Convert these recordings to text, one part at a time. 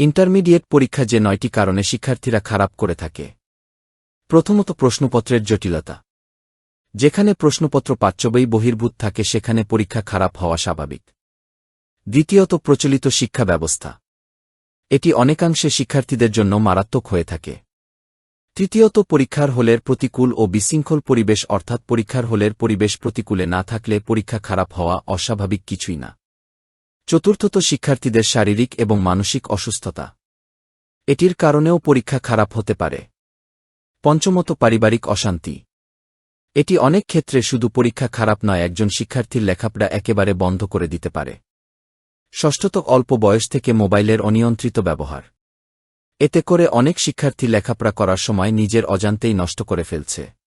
Intermediate পরীক্ষা যে নয়টি কারণে শিক্ষার্থীরা খারাপ করে থাকে। প্রথমত প্রশ্নপত্রের জটিলতা। যেখানে প্রশ্নপত্র পাচ্যবই বহির্ভূত থাকে, সেখানে পরীক্ষা খারাপ হওয়া স্বাভাবিক। দ্বিতীয়ত, প্রচলিত শিক্ষা ব্যবস্থা। এটি অনেকাংশে শিক্ষার্থীদের জন্য মারাত্মক হয়ে থাকে। তৃতীয়ত, পরীক্ষার হলের প্রতিকূল ও বিশৃঙ্খল পরিবেশ, অর্থাৎ পরীক্ষার হলের পরিবেশ প্রতিকূলে না থাকলে পরীক্ষা খারাপ হওয়া অস্বাভাবিক কিছুই না। চতুর্থত শিক্ষার্থীদের শারীরিক এবং মানসিক অসুস্থতা। এটির কারণেও পরীক্ষা খারাপ হতে পারে। পঞ্চমত, পারিবারিক অশান্তি। এটি অনেক ক্ষেত্রে শুধু পরীক্ষা খারাপ নয়, একজন শিক্ষার্থীর লেখাপড়া একেবারে বন্ধ করে দিতে পারে। ষষ্ঠত, অল্প বয়স থেকে মোবাইলের অনিয়ন্ত্রিত ব্যবহার। এতে করে অনেক শিক্ষার্থী লেখাপড়া করার সময় নিজের অজান্তেই নষ্ট করে ফেলছে।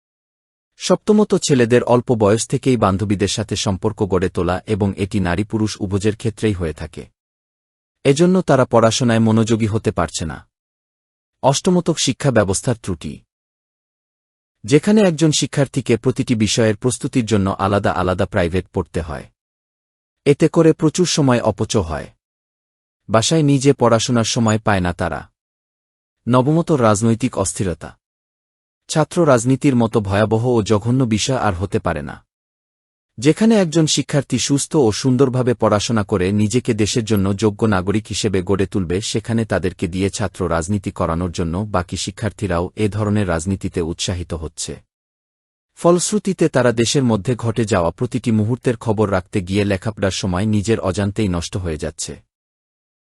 সপ্তমত ছেলেদের অল্প বয়স থেকেই বান্ধবীদের সাথে সম্পর্ক গড়ে তোলা এবং এটি নারী পুরুষ উভজের ক্ষেত্রেই হয়ে থাকে। এজন্য তারা পড়াশোনায় মনোযোগী হতে পারছে না। অষ্টমতক শিক্ষা ব্যবস্থার ত্রুটি। যেখানে একজন শিক্ষার্থীকে প্রতিটি বিষয়ের প্রস্তুতির জন্য আলাদা আলাদা প্রাইভেট পড়তে হয়। এতে করে প্রচুর সময় অপচ হয়। বাসায় নিজে পড়াশোনার সময় পায় না তারা। নবমত রাজনৈতিক অস্থিরতা। ছাত্র রাজনীতির মতো ভয়াবহ ও জঘন্য বিষয় আর হতে পারে না। যেখানে একজন শিক্ষার্থী সুস্থ ও সুন্দরভাবে পড়াশোনা করে নিজেকে দেশের জন্য যোগ্য নাগরিক হিসেবে গড়ে তুলবে, সেখানে তাদেরকে দিয়ে ছাত্র রাজনীতি করানোর জন্য বাকি শিক্ষার্থীরাও এ ধরনের রাজনীতিতে উৎসাহিত হচ্ছে। ফলশ্রুতিতে তারা দেশের মধ্যে ঘটে যাওয়া প্রতিটি মুহূর্তের খবর রাখতে গিয়ে লেখাপড়ার সময় নিজের অজান্তেই নষ্ট হয়ে যাচ্ছে।